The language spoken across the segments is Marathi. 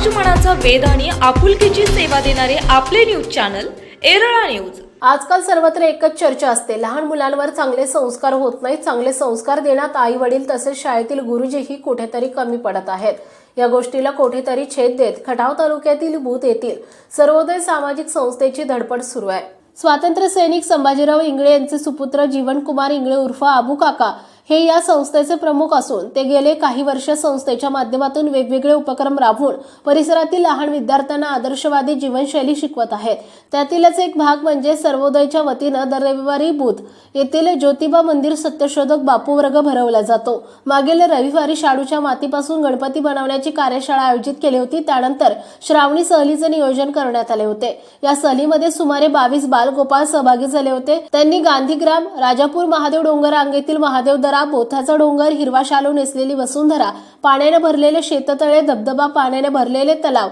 समाज मनाचा वेद आणि आपुलकीची सेवा देणारे आपले न्यूज चॅनल एरळा न्यूज. आजकाल सर्वत्र एकच चर्चा असते. लहान मुलांवर चांगले संस्कार होत नाहीत. चांगले संस्कार देण्यात आई वडील तसेच शाळेतील गुरुजीही कुठेतरी कमी पडत आहेत. या गोष्टीला कुठेतरी छेद देत खटाव तालुक्यातील भूत येथील सर्वोदय सामाजिक संस्थेची धडपड सुरू आहे. स्वातंत्र्य सैनिक संभाजीराव इंगळे यांचे सुपुत्र जीवनकुमार इंगळे उर्फ आबू काका हे या संस्थेचे प्रमुख असून ते गेले काही वर्ष संस्थेच्या माध्यमातून वेगवेगळे उपक्रम राबवून परिसरातील लहान विद्यार्थ्यांना आदर्शवादी जीवनशैली शिकवत आहेत. त्यातीलच एक भाग म्हणजे सर्वोदयच्या वतीनं दर रविवारी बुध येथील ज्योतिबा मंदिर सत्यशोधक बापू वर्ग भरवला जातो. मागील रविवारी शाडूच्या मातीपासून गणपती बनवण्याची कार्यशाळा आयोजित केली होती. त्यानंतर श्रावणी सहलीचे नियोजन करण्यात आले होते. या सहलीमध्ये सुमारे बावीस बालगोपाळ सहभागी झाले होते. त्यांनी गांधीग्राम राजापूर महादेव डोंगर रांगेतील महादेव दरा बोथाचा डोंगर हिरवा शालू नेसलेली वसुंधरा पाण्याने भरलेले शेततळे धबधबा पाण्याने भरलेले तलाव.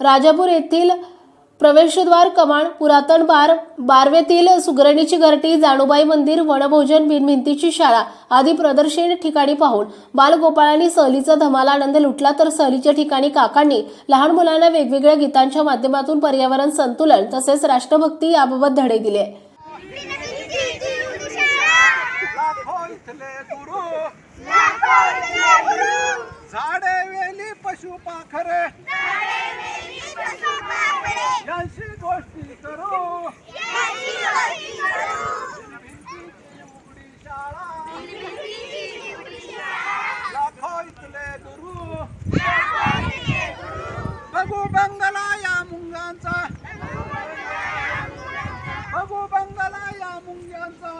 राजापूर येथील प्रवेशद्वार कमाण पुरातन बार बारवेतील सुगरणीची घरटी जाणूबाई मंदिर वनभोजन बिनभिंतीची शाळा आदी प्रदर्शन ठिकाणी पाहून बालगोपाळांनी सहलीचा धमाला आनंद लुटला तर सहलीच्या ठिकाणी काकांनी लहान मुलांना वेगवेगळ्या गीतांच्या माध्यमातून पर्यावरण संतुलन तसेच राष्ट्रभक्ती याबाबत धडे दिले. लाखो इथले गुरु झाडे वेली पशु पाखरे. यांशी गोष्टी करू भिंतीची उघडी शाळा लाखो इथले गुरु बघू बंगला या मुंग्यांचा बंगला या मुंग्यांचा.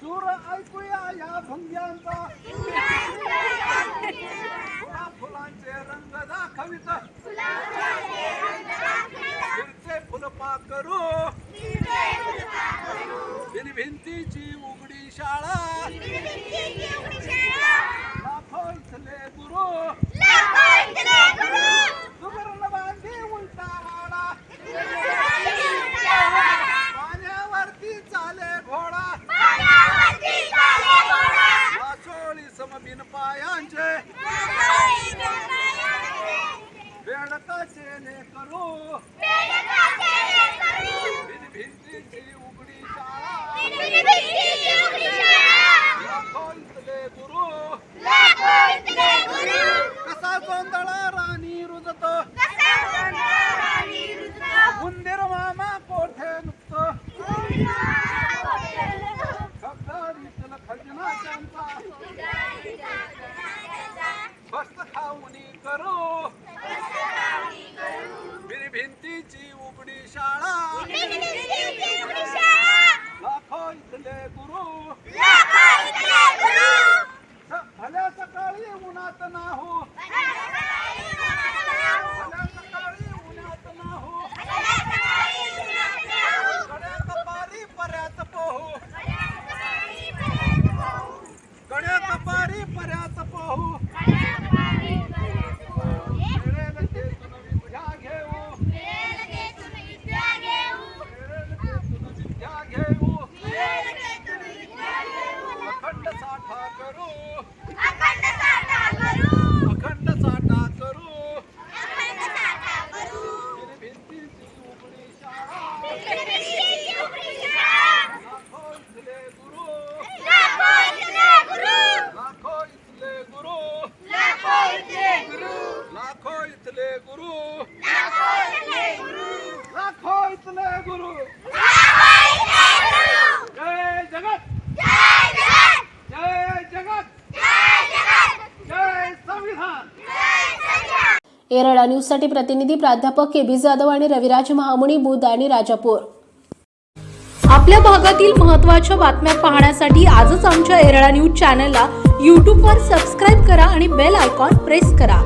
सूर ऐकूया या भुंग्यांचा. फुला फुलांचे रंग दाखवित. फिरचे फुलपाखरू भिन भिंतीची उघडी शाळा लाखो इथले गुरु सुवर्ण बांधी उलटा वाडा पाण्यावरती चाले घोडा वासोळी समबिन पायांचे बेडकाचे ने करू भिन भिंतीची उघडी शाळा अखंड साठा करू. अखंड साठा करू. भिंतीची उघडी शाळा. लाखो इथले गुरु. लाखो इथले गुरु. लाखो इथले गुरु. लाखो इथले गुरु. जय एरळा न्यूजसाठी प्रतिनिधी प्राध्यापक के बी जाधव आणि रविराज महामुनी बुध आणि राजापूर. आपल्या भागातील महत्त्वाच्या बातम्या पाहण्यासाठी आजच आमच्या एरळा न्यूज चॅनलला यूट्यूबवर सबस्क्राईब करा आणि बेल आयकॉन प्रेस करा.